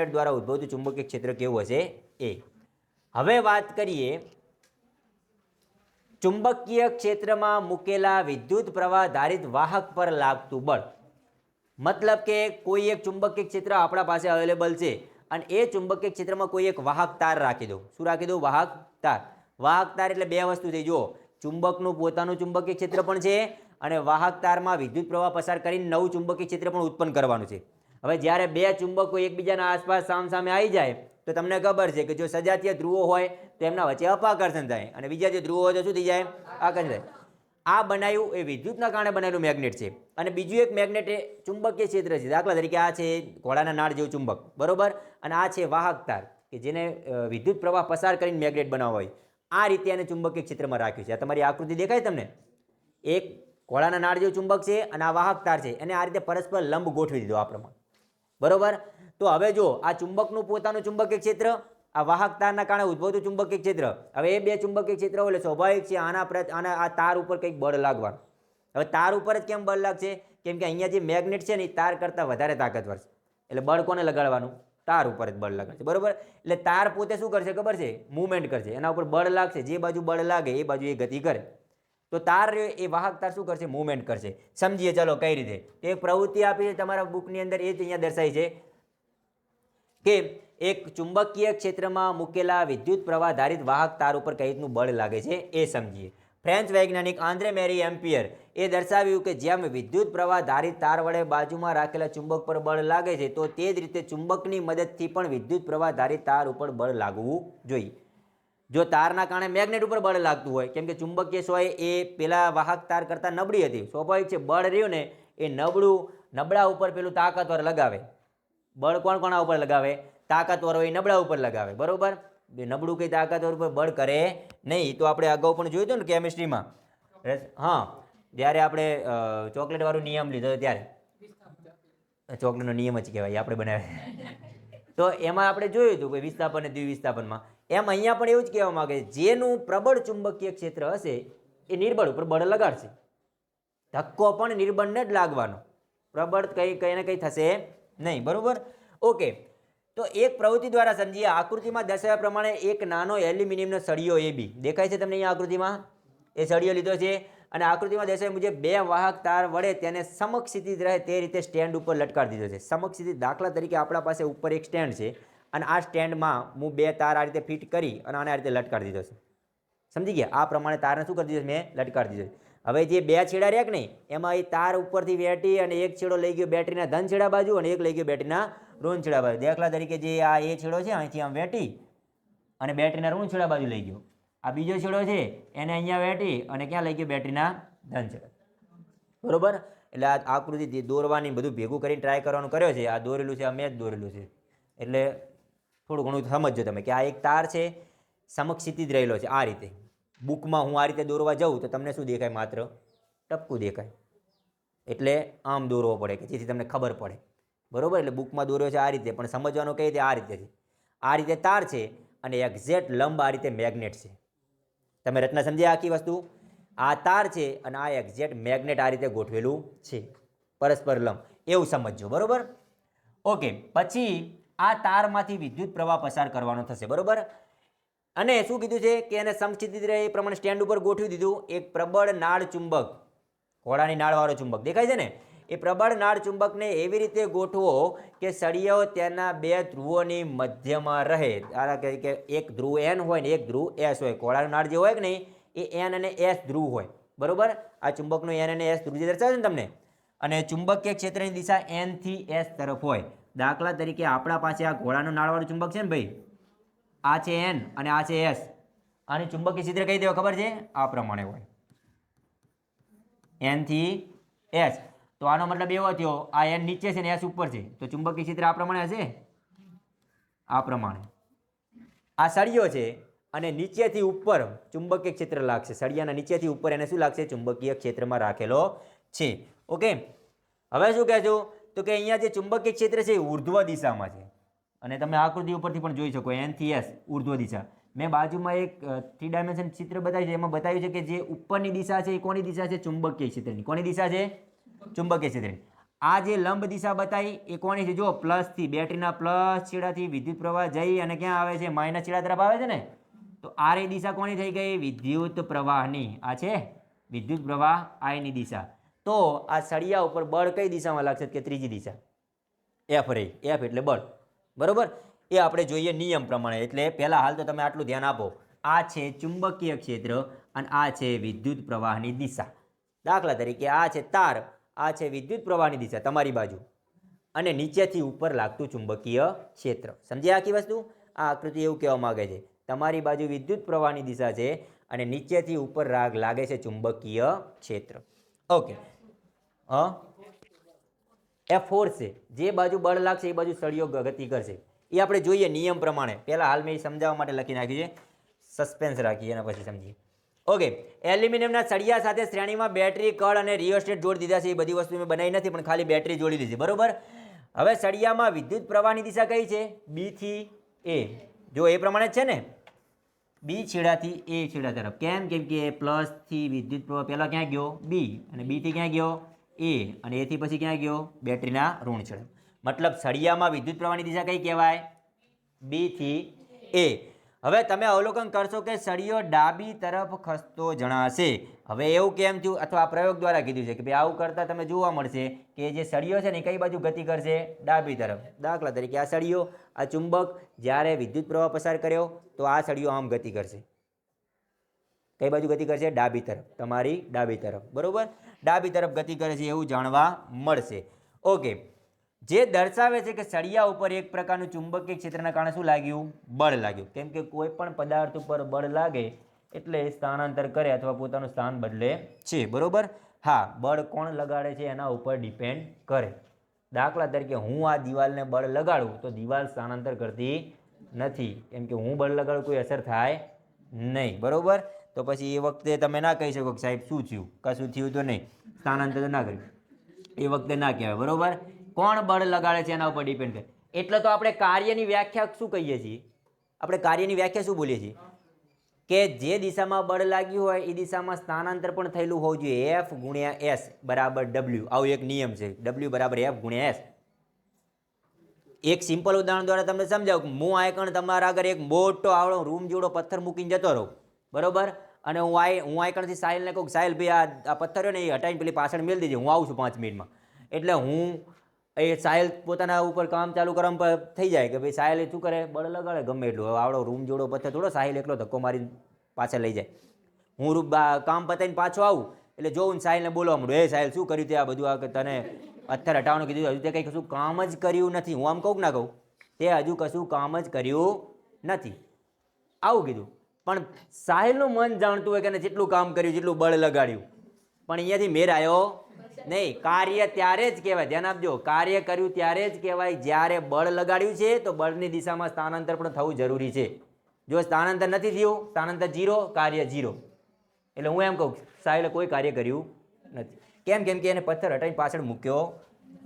Magnet દ્વારા ઉદ્ભવતું ચુંબકીય ક્ષેત્ર કેવું હશે? એ હવે વાત કરીએ ચુંબકીય ક્ષેત્રમાં મૂકેલા વિદ્યુત પ્રવાહ ધારિત વાહક પર લાગતું બળ. મતલબ કે કોઈ એક ચુંબકીય ક્ષેત્ર આપણા પાસે અવેલેબલ છે અને એ ચુંબકીય ક્ષેત્રમાં કોઈ એક વાહક તાર રાખી દો. શું રાખી દો? વાહક તાર. વાહક તાર એટલે બે વસ્તુ થઈ. જુઓ, ચુંબકનું પોતાનું ચુંબકીય ક્ષેત્ર પણ છે અને વાહક તારમાં વિદ્યુત પ્રવાહ પસાર કરીને નવું ચુંબકીય ક્ષેત્ર પણ ઉત્પન્ન કરવાનું છે. હવે જ્યારે બે ચુંબકો એકબીજાના આસપાસ સામસામે આવી જાય, તો તમને ખબર છે કે જો સજાતીય ધ્રુવો હોય, તો એમના વચ્ચે અપાકર્ષણ થાય અને બીજા જે ધ્રુવો હોય તો શું થઈ જાય? આકર્ષણ થાય. આ બનાવ્યું એ વિદ્યુતના કારણે બનાવેલું મેગ્નેટ છે. અને બીજું એક મેગ્નેટ એ ચુંબકીય ક્ષેત્ર છે. દાખલા તરીકે આ છે ઘોડાના નાળ જેવું ચુંબક. બરોબર? અને આ છે વાહક તાર, કે જેને વિદ્યુત પ્રવાહ પસાર કરીને મેગ્નેટ બનાવવા હોય. આ રીતે એને ચુંબકીય ક્ષેત્રમાં રાખ્યું છે. આ તમારી આકૃતિ દેખાય તમને? એક ઘોડાના નાળ જેવું ચુંબક છે અને આ વાહક તાર છે. એને આ રીતે પરસ્પર લંબ ગોઠવી દીધો આ પ્રમાણે. બરોબર? તો હવે જો, આ ચુંબકનું પોતાનું ચુંબકીય ક્ષેત્ર, આ વાહક તારના કારણે ઉદ્ભવતું ચુંબકીય ક્ષેત્ર. હવે એ બે ચુંબકીય ક્ષેત્ર એટલે સ્વાભાવિક છે, આના આના, આ તાર ઉપર કંઈક બળ લાગવાનું. હવે તાર ઉપર જ કેમ બળ લાગશે? કેમ કે અહીંયા જે મેગ્નેટ છે ને, એ તાર કરતાં વધારે તાકાતવર છે. એટલે બળ કોને લગાડવાનું? તાર ઉપર જ બળ લાગશે બરોબર? એટલે તાર પોતે શું કરશે ખબર છે? મૂવમેન્ટ કરશે. એના ઉપર બળ લાગશે. જે બાજુ બળ લાગે, એ બાજુ એ ગતિ કરે. તો તાર રહ્યો એ વાહક તાર શું કરશે? મૂવમેન્ટ કરશે. સમજીએ, ચલો, કઈ રીતે? તો એક પ્રવૃત્તિ આપી છે તમારા બુકની અંદર, એ જ અહીંયા દર્શાવી છે કે એક ચુંબકીય ક્ષેત્રમાં મૂકેલા વિદ્યુત પ્રવાહ ધારિત વાહક તાર ઉપર કઈ રીતનું બળ લાગે છે? એ સમજીએ. ફ્રેન્ચ વૈજ્ઞાનિક આંદ્રે મેરી એમ્પિયર એ દર્શાવ્યું કે જેમ વિદ્યુત પ્રવાહ ધારિત તાર વડે બાજુમાં રાખેલા ચુંબક પર બળ લાગે છે, તો તે જ રીતે ચુંબકની મદદથી પણ વિદ્યુત પ્રવાહ ધારિત તાર ઉપર બળ લાગવું જોઈએ. જો તારના કારણે મેગ્નેટ ઉપર બળ લાગતું હોય, કેમ કે ચુંબકીય સોય એ પેલા વાહક તાર કરતાં નબળી હતી. સ્વાભાવિક છે, બળ રહ્યું ને, એ નબળું, નબળા ઉપર પેલું તાકાતવર લગાવે. બળ કોણ કોણા ઉપર લગાવે? તાકાતવર હોય એ નબળા ઉપર લગાવે, બરોબર? નબળું કંઈ તાકાતવર ઉપર બળ કરે નહીં. તો આપણે અગાઉ પણ જોયું હતું ને કેમિસ્ટ્રીમાં? હા. જ્યારે આપણે ચોકલેટવાળો નિયમ લીધો ત્યારે. ચોકલેટનો નિયમ જ કહેવાય આપણે બનાવે તો એમાં આપણે જોયું હતું કે વિસ્થાપન અને દ્વિવિસ્થાપનમાં એમ અહીંયા પણ એવું જ કહેવા માંગે જેનું પ્રબળ ચુંબકીય ક્ષેત્ર હશે, એ નિર્બળ ઉપર બળ લગાડશે. ધક્કો પણ નિર્બળને જ લાગવાનો. પ્રબળ કંઈ કંઈ ને કંઈ થશે નહીં, બરાબર? ઓકે, તો એક પ્રવૃત્તિ દ્વારા સમજીએ, આકૃતિમાં દર્શાવ્યા પ્રમાણે એક નાનો એલ્યુમિનિયમનો સળિયો એ બી. દેખાય છે તમને અહીંયા આકૃતિમાં? એ સળિયો લીધો છે અને આકૃતિમાં દર્શાવ્યા મુજબ બે વાહક તાર વડે તેને સમક્ષિતિજ રહે તે રીતે સ્ટેન્ડ ઉપર લટકાવી દીધો છે. સમક્ષિતિજ દાખલા તરીકે આપણા પાસે ઉપર એક સ્ટેન્ડ છે. અને આ સ્ટેન્ડમાં હું બે તાર આ રીતે ફિટ કરી અને આને આ રીતે લટકાવી દીધો છે. સમજી ગયા? આ પ્રમાણે તારને શું કરી દીધો મેં લટકાવી દીધો હવે જે બે છેડા રહ્યા કે નહીં, એમાં એ તાર ઉપરથી વેટી અને એક છેડો લઈ ગયો બેટરીના ધન છેડા બાજુ અને એક લઈ ગયો બેટરીના ઋણ છેડા બાજુ. દાખલા તરીકે જે આ એ છેડો છે, અહીંથી આમ વેટી અને બેટરીના ઋણ છેડા બાજુ લઈ ગયો. આ બીજો છેડો છે, એને અહીંયા વેટી અને ક્યાં લઈ ગયો? બેટરીના ધન છેડા. બરોબર? એટલે આ આકૃતિ દોરવાની બધું ભેગું કરીને ટ્રાય કરવાનું કર્યો છે. આ દોરેલું છે, આ મેં જ દોરેલું છે. એટલે થોડું ઘણું સમજજો તમે કે આ એક તાર છે સમક્ષિતિ જ રહેલો છે, આ રીતે. બુકમાં હું આ રીતે દોરવા જાઉં તો તમને શું દેખાય માત્ર? ટપકું દેખાય. એટલે આમ દોરવો પડે કે જેથી તમને ખબર પડે. બરોબર? એટલે બુકમાં દોર્યો છે આ રીતે, પણ સમજવાનું કઈ રીતે આ રીતે છે? આ રીતે તાર છે અને એક્ઝેક્ટ લંબ આ રીતે મેગ્નેટ છે. તમે રચના સમજ્યા આખી વસ્તુ? આ તાર છે અને આ એક્ઝેક્ટ મેગ્નેટ આ રીતે ગોઠવેલું છે. પરસ્પર લંબ. એવું સમજજો. બરાબર? ઓકે. પછી આ તારમાંથી વિદ્યુત પ્રવાહ પસાર કરવાનો થશે, બરોબર? અને શું કીધું છે કે એને સમક્ષિત રહે એ પ્રમાણે સ્ટેન્ડ ઉપર ગોઠવી દીધું, એક પ્રબળ નાળ ચુંબક, ઘોડાની નાળવાળો ચુંબક, દેખાય છે ને? એ પ્રબળ નાળ ચુંબકને એવી રીતે ગોઠવો કે સળિયો તેના બે ધ્રુવોની મધ્યમાં રહે. ધારો કે કે એક ધ્રુવ એન હોય ને એક ધ્રુવ એસ હોય. ઘોડાનું નાળ જે હોય કે નહીં, એ એન અને એસ ધ્રુવ હોય. બરોબર? આ ચુંબકનું એન અને એસ ધ્રુવ જે દર્શાવે છે ને તમને? અને ચુંબકીય ક્ષેત્રની દિશા એનથી એસ તરફ હોય. દાખલા તરીકે આપણા પાસે આ ઘોડાનું નાળવાળું ચુંબક છે ને ભાઈ? આ છે એન અને આ છે એસ આને ચુંબકીય છિદ્ર કઈ દેવા ખબર છે? આ પ્રમાણે હોય. એનથી એસ તો આનો મતલબ એવો થયો, આ એન નીચે છે ને એસ ઉપર છે. તો ચુંબકીય છિદ્ર આ પ્રમાણે હશે? આ પ્રમાણે. આ સળિયો છે અને નીચેથી ઉપર ચુંબકીય ક્ષેત્ર લાગશે. સળિયાના નીચેથી ઉપર એને શું લાગશે? ચુંબકીય ક્ષેત્રમાં રાખેલો છે. ઓકે હવે શું કહેજો તો કે અહીંયા જે ચુંબકીય ક્ષેત્ર છે એ ઉર્ધ્વ દિશામાં છે. અને તમે આકૃતિ ઉપરથી પણ જોઈ શકો એનથી એસ ઉર્ધ્વ દિશા. મેં બાજુમાં એક થ્રી ડાયમેન્શન ચિત્ર બતાવ્યું છે, એમાં બતાવ્યું છે કે જે ઉપરની દિશા છે એ કોની દિશા છે? ચુંબકીય ક્ષેત્રની. કોની દિશા છે? ચુંબકીય ક્ષેત્રની. આ જે લંબ દિશા બતાવી એ કોની છે? જો પ્લસથી બેટરીના પ્લસ છેડાથી વિદ્યુત પ્રવાહ જઈ અને ક્યાં આવે છે? માઇનસ છેડા તરફ આવે છે ને? તો આર એ દિશા કોની થઈ ગઈ? વિદ્યુત પ્રવાહની. આ છે વિદ્યુત પ્રવાહ આયની દિશા. તો આ સળિયા ઉપર બળ કઈ દિશામાં લાગશે કે ત્રીજી દિશા? એફ રહી એફ એટલે બળ. બરોબર? એ આપણે જોઈએ નિયમ પ્રમાણે. એટલે પહેલાં હાલ તો તમે આટલું ધ્યાન આપો. આ છે ચુંબકીય ક્ષેત્ર અને આ છે વિદ્યુત પ્રવાહની દિશા. દાખલા તરીકે આ છે તાર. આ છે વિદ્યુત પ્રવાહની દિશા તમારી બાજુ. અને નીચેથી ઉપર લાગતું ચુંબકીય ક્ષેત્ર. સમજ્યા આખી વસ્તુ? આ આકૃતિ એવું કહેવા માંગે છે. તમારી બાજુ વિદ્યુત પ્રવાહની દિશા છે અને નીચેથી ઉપર રાગ લાગે છે ચુંબકીય ક્ષેત્ર. ઓકે હા? એ ફોર્સ છે. જે બાજુ બળ લાગશે, એ બાજુ સળિયો ગતિ કરશે. એ આપણે જોઈએ નિયમ પ્રમાણે. પહેલાં હાલ મેં સમજાવવા માટે લખી નાખ્યું છે. સસ્પેન્સ રાખીએ એના પછી સમજીએ. ઓકે એલ્યુમિનિયમના સળિયા સાથે શ્રેણીમાં બેટરી કળ અને રિયોસ્ટેટ જોડી દીધા છે. એ બધી વસ્તુ મેં બનાવી નથી, પણ ખાલી બેટરી જોડી દીધી બરોબર? હવે સળિયામાં વિદ્યુત પ્રવાહની દિશા કઈ છે? બીથી એ જો એ પ્રમાણે છે ને? બી છેડાથી એ છેડા તરફ. કેમ? કેમ કે પ્લસથી વિદ્યુત પ્રવાહ પહેલાં ક્યાં ગયો? બી અને બીથી ક્યાં ગયો? એ અને એથી પછી ક્યાં ગયો? બેટરીના ઋણ છેડા. મતલબ સળિયામાં વિદ્યુત પ્રવાહની દિશા કઈ કહેવાય? બીથી એ હવે તમે અવલોકન કરશો કે સળિયો ડાબી તરફ ખસતો જણાશે. હવે એવું કેમ થયું? અથવા પ્રયોગ દ્વારા કીધું છે કે ભાઈ આવું કરતાં તમે જોવા મળશે કે જે સળિયો છે ને કઈ બાજુ ગતિ કરશે? ડાબી તરફ. દાખલા તરીકે આ સળિયો, આ ચુંબક જ્યારે વિદ્યુત પ્રવાહ પસાર કર્યો, તો આ સળિયો આમ ગતિ કરશે. કઈ બાજુ ગતિ કરશે? ડાબી તરફ. તમારી ડાબી તરફ. બરોબર? ડાબી તરફ ગતિ કરે છે એવું જાણવા મળશે. ઓકે જે દર્શાવે છે કે સળિયા ઉપર એક પ્રકારનું ચુંબકીય ક્ષેત્રના કારણે શું લાગ્યું? બળ લાગ્યું. કેમ કે કોઈ પણ પદાર્થ ઉપર બળ લાગે એટલે સ્થાનાંતર કરે અથવા પોતાનું સ્થાન બદલે છે. બરાબર? હા, બળ કોણ લગાડે છે એના ઉપર ડિપેન્ડ કરે. દાખલા તરીકે હું આ દિવાલને બળ લગાડું તો દિવાલ સ્થાનાંતર કરતી નથી. કેમ કે હું બળ લગાડું કોઈ અસર થાય નહીં. બરોબર? તો પછી એ વખતે તમે ના કહી શકો કે સાહેબ શું થયું? કશું થયું તો નહીં. સ્થાનાંતર ના કર્યું. એ વખતે ના કહેવાય, બરોબર? કોણ બળ લગાડે છે એના ઉપર ડિપેન્ડ કરે. એટલે તો આપણે કાર્યની વ્યાખ્યા શું કહીએ છીએ? આપણે કાર્યની વ્યાખ્યા શું બોલીએ છીએ? કે જે દિશામાં બળ લાગ્યું હોય, એ દિશામાં સ્થાનાંતર પણ થયેલું હોવું જોઈએ. એફ ગુણ્યા એસ બરાબર ડબલ્યુ આવો એક નિયમ છે. ડબલ્યુ બરાબર એફ ગુણ્યા એસ એક સિમ્પલ ઉદાહરણ દ્વારા તમને સમજાવું હું આ કણ તમારા આગળ એક મોટો આવડો રૂમ જેવડો પથ્થર મૂકીને જતો રહું. બરોબર? અને હું આ હું આ કણથી સાહિલને કહું સાહિલ ભાઈ, આ આ પથ્થર ને એ હટાવીને પેલી પાછળ મેળ દેજે, હું આવું છું પાંચ મિનિટમાં. એટલે હું એ સાહિલ પોતાના ઉપર કામ ચાલુ કરવામાં પ- થઈ જાય કે ભાઈ સાહિલ શું કરે? બળ લગાડે ગમે એટલું. હવે આવડો રૂમ જોડો પથ્થર થોડો સાહિલ એકલો ધક્કો મારી પાછળ લઈ જાય. હું રૂ- બા- કામ પતાવીને પાછો આવું, એટલે જોઉં ને સાહિલને બોલવા માંડું, એ સાહિલ શું કર્યું તે આ બધું? આ તને પથ્થર હટાવવાનું કીધું હજુ તે કંઈ કશું કામ જ કર્યું નથી. હું આમ કહું ના કહું, તે હજુ કશું કામ જ કર્યું નથી. આવું કીધું. પણ સાહિલનું મન જાણતું હોય કે એને જેટલું કામ કર્યું, જેટલું બળ લગાડ્યું. પણ અહીંયાથી મેર આવ્યો નહીં. કાર્ય ત્યારે જ કહેવાય. ધ્યાન આપજો. કાર્ય કર્યું ત્યારે જ કહેવાય. જ્યારે બળ લગાડ્યું છે, તો બળની દિશામાં સ્થાનાંતર પણ થવું જરૂરી છે. જો સ્થાનાંતર નથી થયું, સ્થાનાંતર જીરો, કાર્ય જીરો. એટલે હું એમ કહું, સાહિલે કોઈ કાર્ય કર્યું નથી. કેમ? કેમ કે એને પથ્થર હટાવીને પાછળ મૂક્યો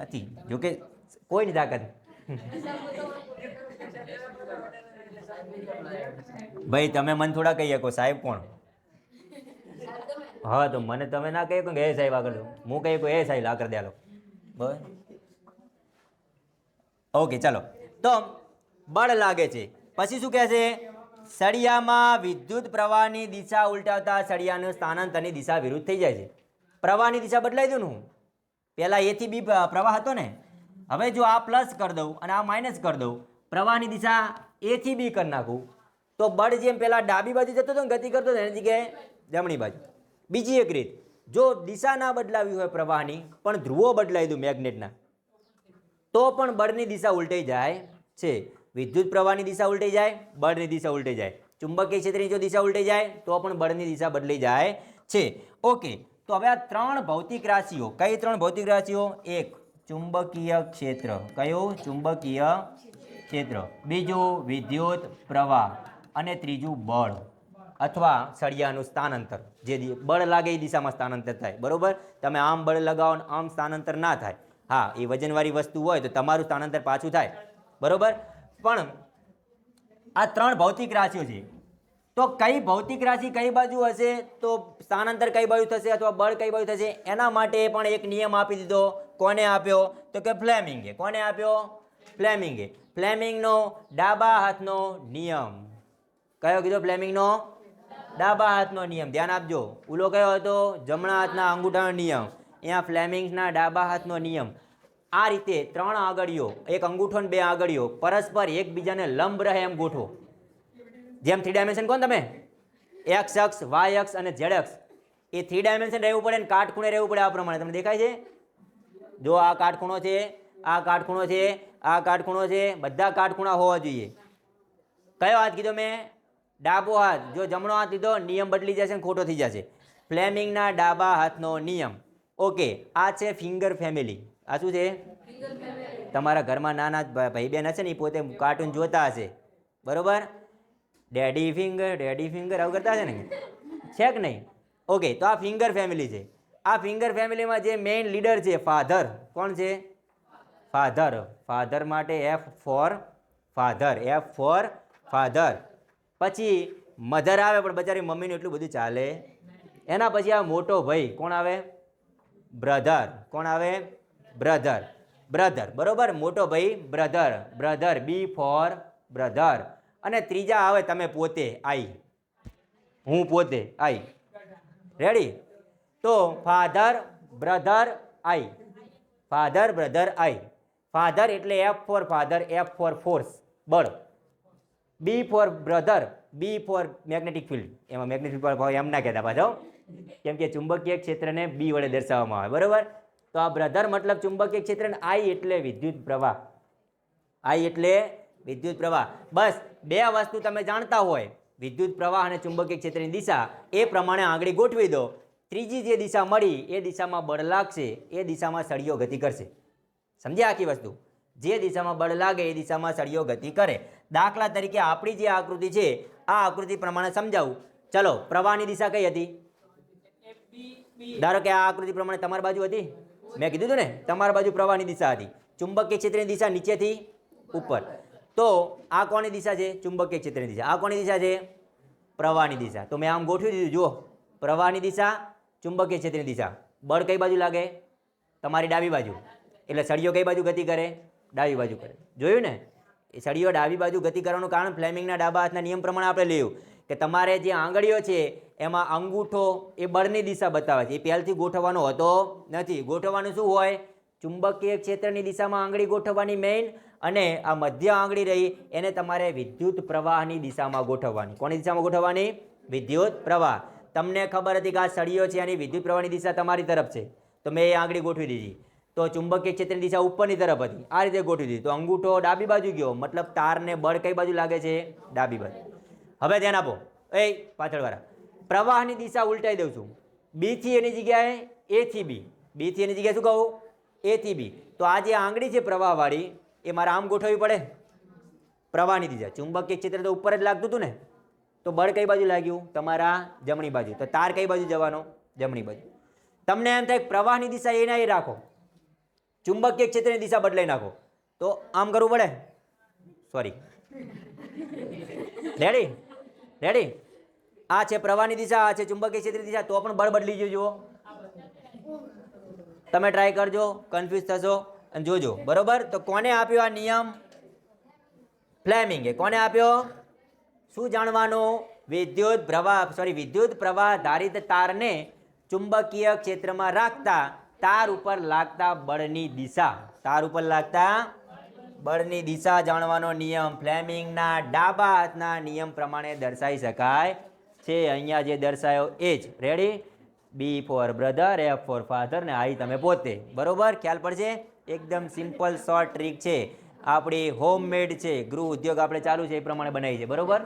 નથી. જોકે કોઈની તાકાત ભાઈ, તમે મને થોડા કહી શકો, સાહેબ કોણ? હા, તો મને તમે ના કહી કે એ સાહેબ આગળ હું કહી એ સાહેબ આગળ દે બરાબર ઓકે, ચાલો. તો બળ લાગે છે. પછી શું કહે છે? સળિયામાં વિદ્યુત પ્રવાહની દિશા ઉલટાવતા સળિયાનું સ્થાનાંતરની દિશા વિરુદ્ધ થઈ જાય છે. પ્રવાહની દિશા બદલાઈ દઉં ને હું? પહેલાં એથી બી પ્રવાહ હતો ને? હવે જો આ પ્લસ કરી દઉં અને આ માઇનસ કરી દઉં, પ્રવાહની દિશા એથી બી કરી નાખું, તો બળ જેમ પહેલાં ડાબી બાજુ જતો હતો ને ગતિ કરતો હતો, એની જગ્યાએ જમણી બાજુ. બીજી એક રીત, જો દિશા ના બદલાવી હોય પ્રવાહની, પણ ધ્રુવો બદલાઈ દઉં મેગ્નેટના, તો પણ બળની દિશા ઉલટાઈ જાય છે. વિદ્યુત પ્રવાહની દિશા ઉલટાઈ જાય, બળની દિશા ઉલટાઈ જાય. ચુંબકીય ક્ષેત્રની જો દિશા ઉલટાઈ જાય, તો પણ બળની દિશા બદલાઈ જાય છે. ઓકે, તો હવે આ ત્રણ ભૌતિક રાશિઓ, કઈ ત્રણ ભૌતિક રાશિઓ? એક ચુંબકીય ક્ષેત્ર. કયું? ચુંબકીય ક્ષેત્ર. બીજું વિદ્યુત પ્રવાહ. અને ત્રીજું બળ. અથવા સળિયાનું સ્થાનાંતર. જે બળ લાગે એ દિશામાં સ્થાનાંતર થાય. બરાબર? તમે આમ બળ લગાવો ને આમ સ્થાનાંતર ના થાય. હા, એ વજનવાળી વસ્તુ હોય તો તમારું સ્થાનાંતર પાછું થાય. બરાબર? પણ આ ત્રણ ભૌતિક રાશિઓ છે. તો કઈ ભૌતિક રાશિ કઈ બાજુ હશે? તો સ્થાનાંતર કઈ બાજુ થશે અથવા બળ કઈ બાજુ થશે? એના માટે પણ એક નિયમ આપી દીધો. કોને આપ્યો? તો કે ફ્લેમિંગે. કોને આપ્યો? ફ્લેમિંગે. ફ્લેમિંગનો ડાબા હાથનો નિયમ. કયો કીધો ફ્લેમિંગનો? ડાબા હાથનો નિયમ. ધ્યાન આપજો. ઉલો કયો હતો? જમણા હાથના અંગૂઠાનો નિયમ. અહીંયા ફ્લેમિંગ્સના ડાબા હાથનો નિયમ. આ રીતે ત્રણ આંગળીઓ, એક અંગૂઠો ને બે આંગળીઓ, પરસ્પર એકબીજાને લંબ રહે એમ ગોઠવો. જેમ થ્રી ડાયમેન્શન કોણ તમે? એક્સ અક્ષ વાય અક્ષ અને ઝેડ અક્ષ. એ થ્રી ડાયમેન્શન રહેવું પડે ને કાટખૂણે રહેવું પડે આ પ્રમાણે. તમને દેખાય છે? જો આ કાટખૂણો છે, આ કાટખૂણો છે, આ કાટખૂણો છે, બધા કાટખૂણા હોવા જોઈએ. કયો હાથ કીધો મેં? ડાબો હાથ. જો જમણો હાથ લીધો, નિયમ બદલી જશે ને ખોટો થઈ જશે. ફ્લેમિંગના ડાબા હાથનો નિયમ. ઓકે, આ છે ફિંગર ફેમિલી આ શું છે? તમારા ઘરમાં નાના ભાઈ બહેન હશે ને, એ પોતે કાર્ટૂન જોતા હશે. બરોબર? ડેડી ફિંગર ડેડી ફિંગર આવું કરતા હશે ને? છે કે નહીં? ઓકે, તો આ ફિંગર ફેમિલી છે. આ ફિંગર ફેમિલીમાં જે મેઇન લીડર છે ફાધર કોણ છે? ફાધર ફાધર માટે F for father F for father પછી મધર આવે, પણ બચારી મમ્મીનું એટલું બધું ચાલે. એના પછી આ મોટો ભાઈ, કોણ આવે? બ્રધર કોણ આવે? બ્રધર બ્રધર બરોબર? મોટો ભાઈ brother brother B for brother અને ત્રીજા આવે, તમે પોતે આઈ હું પોતે આઈ રેડી તો father brother I father brother I father એટલે F for father F for force બળ. B for brother B for magnetic field એમાં મેગ્નેટિક ફિલ્ડ એમ ના કહેતા પાછો કેમ કે ચુંબકીય ક્ષેત્રને બી વડે દર્શાવવામાં આવે, બરાબર? તો આ બ્રધર મતલબ ચુંબકીય ક્ષેત્ર અને આઈ એટલે વિદ્યુત પ્રવાહ. આઈ એટલે વિદ્યુત પ્રવાહ. બસ, બે વસ્તુ તમે જાણતા હોય. વિદ્યુત પ્રવાહ અને ચુંબકીય ક્ષેત્રની દિશા એ પ્રમાણે આંગળી ગોઠવી દો. ત્રીજી જે દિશા મળી, એ દિશામાં બળ લાગશે, એ દિશામાં સળિયો ગતિ કરશે. સમજ્યા આખી વસ્તુ? જે દિશામાં બળ લાગે, એ દિશામાં સળિયો ગતિ કરે. દાખલા તરીકે આપણી જે આકૃતિ છે, આ આકૃતિ પ્રમાણે સમજાવું. ચલો, પ્રવાહની દિશા કઈ હતી? ધારો કે આ આકૃતિ પ્રમાણે તમારી બાજુ હતી? મેં કીધું હતું ને, તમારી બાજુ પ્રવાહની દિશા હતી. ચુંબકીય ક્ષેત્રની દિશા નીચેથી ઉપર. તો આ કોની દિશા છે? ચુંબકીય ક્ષેત્રની દિશા. આ કોની દિશા છે? પ્રવાહની દિશા. તો મેં આમ ગોઠવી દીધું, જુઓ. પ્રવાહની દિશા ચુંબકીય ક્ષેત્રની દિશા. બળ કઈ બાજુ લાગે? તમારી ડાબી બાજુ. એટલે સળિયો કઈ બાજુ ગતિ કરે? ડાબી બાજુ કરે. જોયું ને? એ સળિયો ડાબી બાજુ ગતિ કરવાનું કારણ ફ્લેમિંગના ડાબા હાથના નિયમ પ્રમાણે આપણે લેવું. કે તમારે જે આંગળીઓ છે, એમાં અંગૂઠો એ બળની દિશા બતાવે છે. એ પહેલથી ગોઠવવાનો હોતો નથી. ગોઠવવાનું શું હોય? ચુંબકીય ક્ષેત્રની દિશામાં આંગળી ગોઠવવાની મેઇન અને આ મધ્ય આંગળી રહી, એને તમારે વિદ્યુત પ્રવાહની દિશામાં ગોઠવવાની. કોની દિશામાં ગોઠવવાની? વિદ્યુત પ્રવાહ. તમને ખબર હતી કે આ સળિયો છે એની વિદ્યુત પ્રવાહની દિશા તમારી તરફ છે. તો મેં એ આંગળી ગોઠવી દીધી. તો ચુંબકીય ક્ષેત્રની દિશા ઉપરની તરફ હતી. આ રીતે ગોઠવી દીધી. તો અંગૂઠો ડાબી બાજુ ગયો. મતલબ તારને બળ કઈ બાજુ લાગે છે? ડાબી બાજુ. હવે ધ્યાન આપો. એ પાછળવાળા. પ્રવાહની દિશા ઉલટાઈ દઉં છું. બીથી એની જગ્યાએ એથી બી બીથી એની જગ્યાએ શું કહું? એથી બી તો આ જે આંગળી છે પ્રવાહવાળી, એ મારે આમ ગોઠવવી પડે? પ્રવાહની દિશા. ચુંબકીય ક્ષેત્ર તો ઉપર જ લાગતું હતું ને? તો બળ કઈ બાજુ લાગ્યું? તમારા જમણી બાજુ. તો તાર કઈ બાજુ જવાનો? જમણી બાજુ. તમને એમ થાય પ્રવાહની દિશા એના એ રાખો. ચુંબકીય ક્ષેત્રની દિશા બદલાઈ નાખો. તો આમ કરવું પડે? સોરી રેડી રેડી આ છે પ્રવાહની દિશા, આ છે ચુંબકીય ક્ષેત્રની દિશા. તો પણ બળ બદલી ગયું, જુઓ. તમે ટ્રાય કરજો કન્ફ્યુઝ થશો અને જોજો. બરોબર? તો કોને આપ્યો આ નિયમ? ફ્લેમિંગે કોને આપ્યો? શું જાણવાનું? વિદ્યુત પ્રવાહ સોરી વિદ્યુત પ્રવાહ ધારિત તારને ચુંબકીય ક્ષેત્રમાં રાખતા તાર ઉપર લાગતા બળની દિશા. તાર ઉપર લાગતા બળની દિશા જાણવાનો નિયમ. ફ્લેમિંગના ડાબા હાથના નિયમ પ્રમાણે દર્શાવી શકાય છે. અહીંયા જે દર્શાયો એ જ. Ready B for brother F for father ને આઈ તમે પોતે. બરોબર? ખ્યાલ પડશે? એકદમ સિમ્પલ શોર્ટ ટ્રીક છે. આપણી હોમમેડ છે ગૃહ ઉદ્યોગ આપણે ચાલુ છે એ પ્રમાણે બનાવી છે, બરોબર